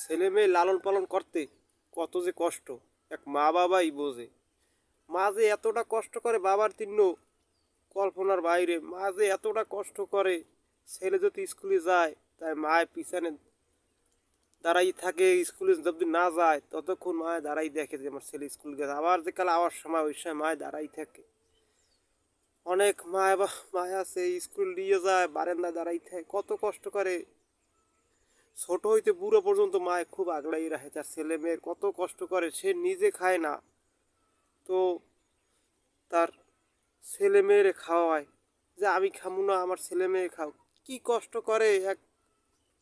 ছেলে মেয়ে লালন পালন করতে কত যে কষ্ট। এক মা বাবাই বোঝে। মা যে এতটা কষ্ট করে বাবার তিন্ন কল্পনার বাইরে, মা যে এতটা কষ্ট করে ছেলে যদি স্কুলে যায়, তাই মায়ের পিছনে দাঁড়াই থাকে, স্কুলে যদি না যায়, ততক্ষণ মায় দাঁড়াই দেখে যে আমার ছেলে স্কুল গেছে। আবার যে কাল আওয়ার সময়, ওই সময় মায় দাঁড়াই থাকে। অনেক মায় বা মায় আছে স্কুল নিয়ে যায়, বারান্দায় দাঁড়াই থাকে। কত কষ্ট করে ছোট হইতে বুড়ো পর্যন্ত মায় খুব আগলাই রাখে, তার ছেলে মেয়ের কত কষ্ট করে, সে নিজে খায় না। তো তার ছেলে মেয়েরে খাওয়ায় যে, আমি খামু না, আমার ছেলে মেয়ে খাও। কি কষ্ট করে এক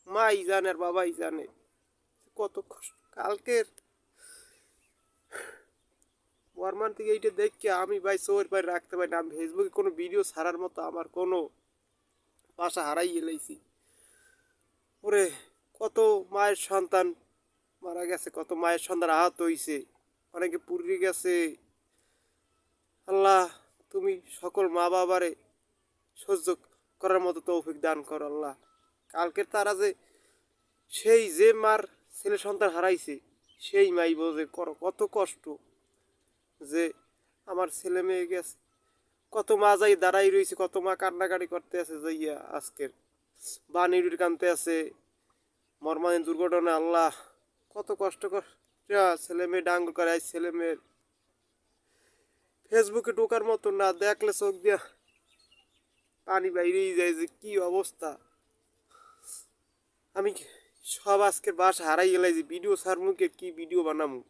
মাই জানে আর বাবাই জানে। কত কষ্ট। কালকের বর্মান থেকে এইটা দেখকে আমি ভাই চোর পাই রাখতে পারি না। আমি ফেসবুকে কোনো ভিডিও ছাড়ার মতো আমার কোনো বাসা হারাই এলাইছি ওরে কত মায়ের সন্তান মারা গেছে, কত মায়ের সন্তান আহত হইছে, অনেকে পুড়ে গেছে। আল্লাহ, তুমি সকল মা বাবারে সহ্য করার মতো তৌফিক দান করো আল্লাহ। কালকের তারা যে সেই যে মার ছেলে সন্তান হারাইছে, সেই মাই বোঝে করো, কত কষ্ট যে আমার ছেলে মেয়ে গেছে। কত মা যাই দাঁড়াই রয়েছে কত মা কান্নাকাটি করতে আছে যাইয়া আজকের বানির কানতে আছে। মর্মাহীন দুর্ঘটনা আল্লাহ কত কষ্ট ছেলে মেয়ে ডাঙ্গল করে, আজ ছেলে মেয়ের ফেসবুকে ঢোকার মতো না, দেখলে চোখ দিয়া পানি বাইরেই যায় যে কি অবস্থা। আমি সব আজকের বাস হারাই গেলাই যে ভিডিও সার মুখে কি ভিডিও বানামু?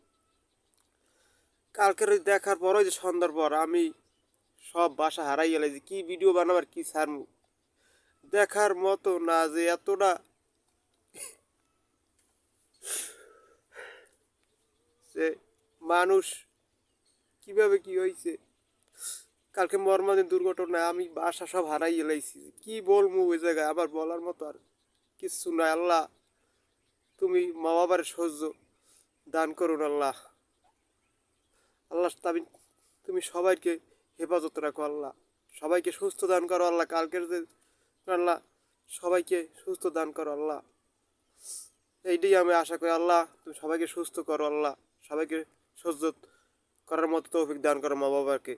কালকের দেখার পর ওই যে সন্ধ্যার পর আমি সব বাসা হারাই গেলাই যে কি ভিডিও বানাবার, কি সারমু দেখার মতো না যে এতটা যে মানুষ কীভাবে কি হয়েছে কালকে মর্মাদিন দুর্ঘটনায় আমি বাসা সব হারাই এলাইছি কি বলব ওই জায়গায়? আবার বলার মতো আর কিচ্ছু নাই। আল্লাহ, তুমি মা বাবার সহ্য দান করুন আল্লাহ। আল্লাহ, আমি, তুমি সবাইকে হেফাজত রাখো আল্লাহ। সবাইকে সুস্থ দান করো আল্লাহ। কালকের যে আল্লাহ সবাইকে সুস্থ দান করো আল্লাহ। এইটাই আমি আশা করি। আল্লাহ, তুমি সবাইকে সুস্থ করো আল্লাহ। সবাইকে সহ্য করার মতো তৌফিক দান করো মা বাবাকে।